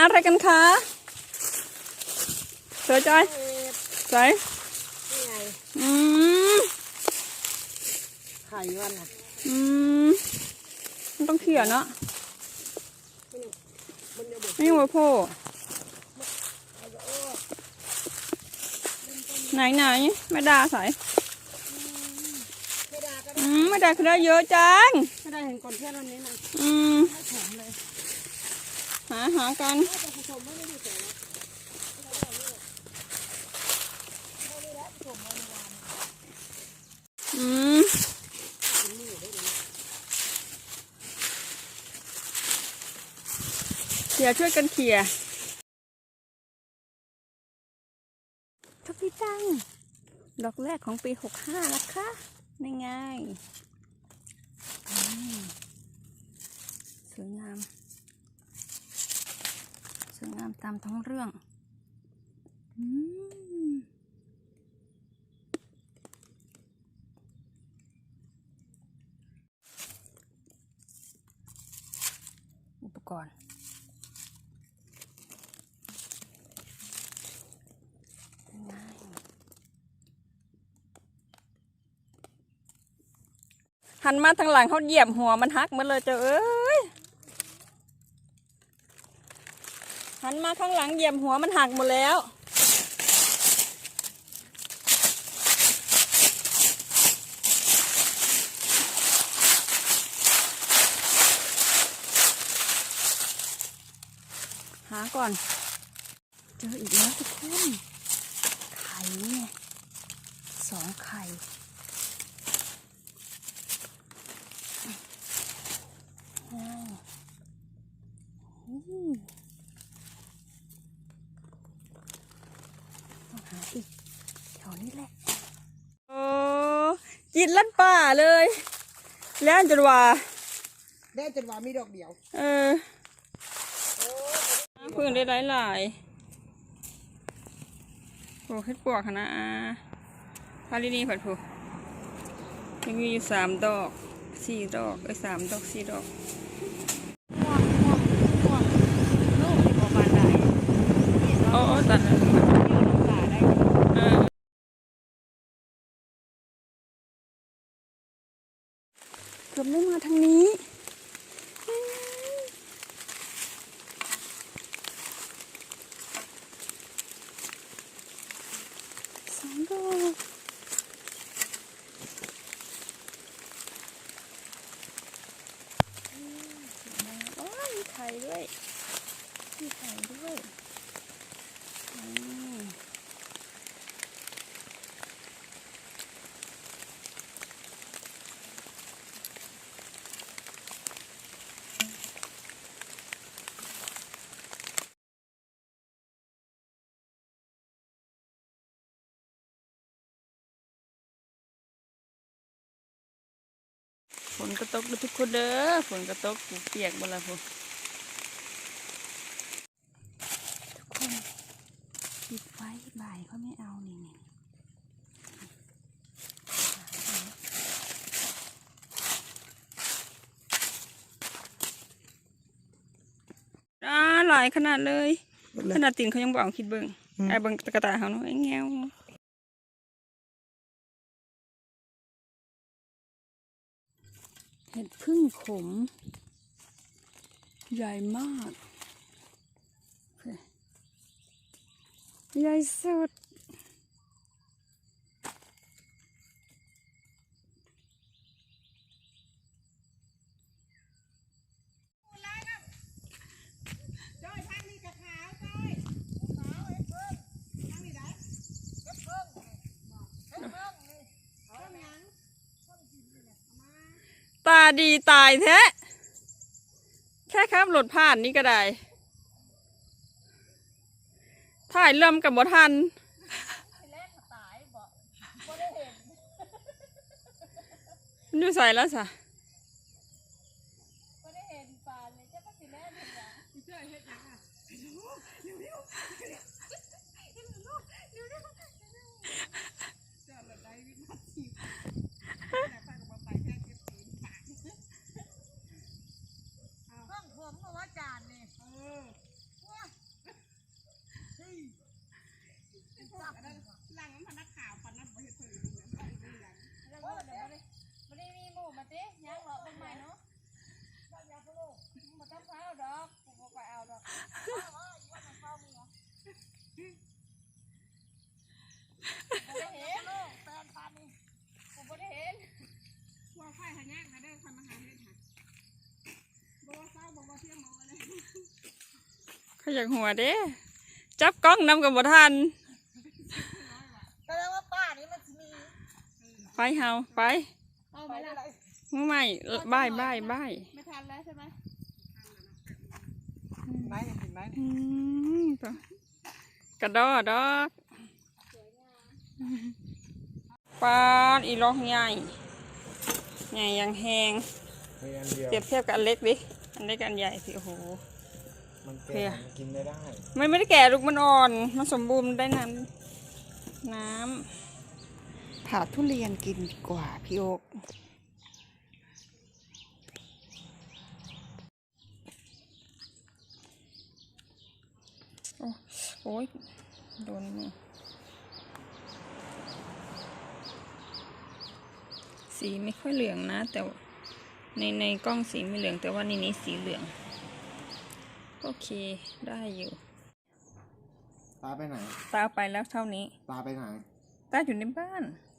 หาอะไรกันคะเสือจอยใส่นี่ไงอืมไข่วันอะอืมมันต้องเขี่ยเนาะมันจะบดไม่หัวโพไหนไหนไม่ด่าใส่ไม่ได้ก็อืมไม่ด่าคือได้เยอะจัง ไม่ได้เห็นก่อนเพื่อนวันนี้นะอืมไม่แข็งเลย หาหากันอืมเขี่ยช่วยกันเขี่ยทุกที่ตั้ง ดอกแรกของปีหกห้านะคะนี่ไงสวยงาม วยงามตามท้องเรื่องอุปกรณ์หันมาทางหลังเขาเหยียบหัวมันหักหมาเลยเจ้าเอ้ย หันมาข้างหลังเหยียบหัวมันหักหมดแล้ว หาก่อน เจออีกแล้วทุกคน ไข่เนี่ยสองไข่ง่ายอืมต้องหาอีกแถวนี้แหละ โอ้ กินลัดป่าเลย แล้วจนว่า ได้จนว่ามีดอกเดียว เออเพื่อนได้หลายหลายๆโอ้เฮ็ดปวกหั่นนะอาพาลินีผัดผูยังมีอยู่สามดอกสี่ดอกเอ้ยสามดอกสี่ดอกโอ้ตัดเไม่มาทางนี้ สองดอกโอ้ยมีไข่ด้วยมีไข่ด้วยอืม ฝนกระตกเด้อทุกคนเด้อฝนกระตกปูเปียกหมดแล้วพูทุกคนปิดไว้บ่ายเขาไม่เอานี่นี่อ่าหลายขนาดเลย ขนาดตินเขายังบอกคิดเบิ่งไอ้เบิ่งตะกะตาเขาเนาะไอ้แงว เห็ดพึ่งขม ใหญ่มาก ใหญ่สุด ดีตายแท้แค่ข้ามหลดผ่านนี่ก็ได้ถ่ายเริ่มกับบทันมันอยู่ใส่แล้วสะ เอาดอกบ่ได้เห็นแฟนพานี่กูบ่ได้เห็นว่าไฟหายากนะเด้อคนมาหาเฮ็ดค่ะบ่ว่าเศร้าบ่ว่าเที่ยงบ่ว่าเลยเขาอยากหัวเด้จับกล้องนำกับบ่ทันแสดงว่าป้านี่มันสิมีไปเฮาไปเอาไหมล่ะมือใหม่บายบายบายไม่ทันแล้วใช่ไหม ไหนเห็นไหมอืมตัวกระดอดอกปาดอีล็อกใหญ่ใหญ่อยังแหงมีอันเดียว เปรียบเทียบกับอันเล็กดิอันเล็กอันใหญ่สิโอ้โห มันเพีแก่ยมันกินไม่ได้ มันไม่ได้แก่ลูกมันอ่อน มันสมบูรณ์ได้น้ำน้ำผ่าทุเรียนกินดีกว่าพี่โอ๊ก โอ้โอ้ยโดนมือสีไม่ค่อยเหลืองนะ แต่ว่าในในกล้องสีไม่เหลืองแต่ว่าในนี้สีเหลือง โอเคได้อยู่ตาไปไหน ตาไปแล้วเท่านี้ ตาไปไหน ตาอยู่ในบ้านอ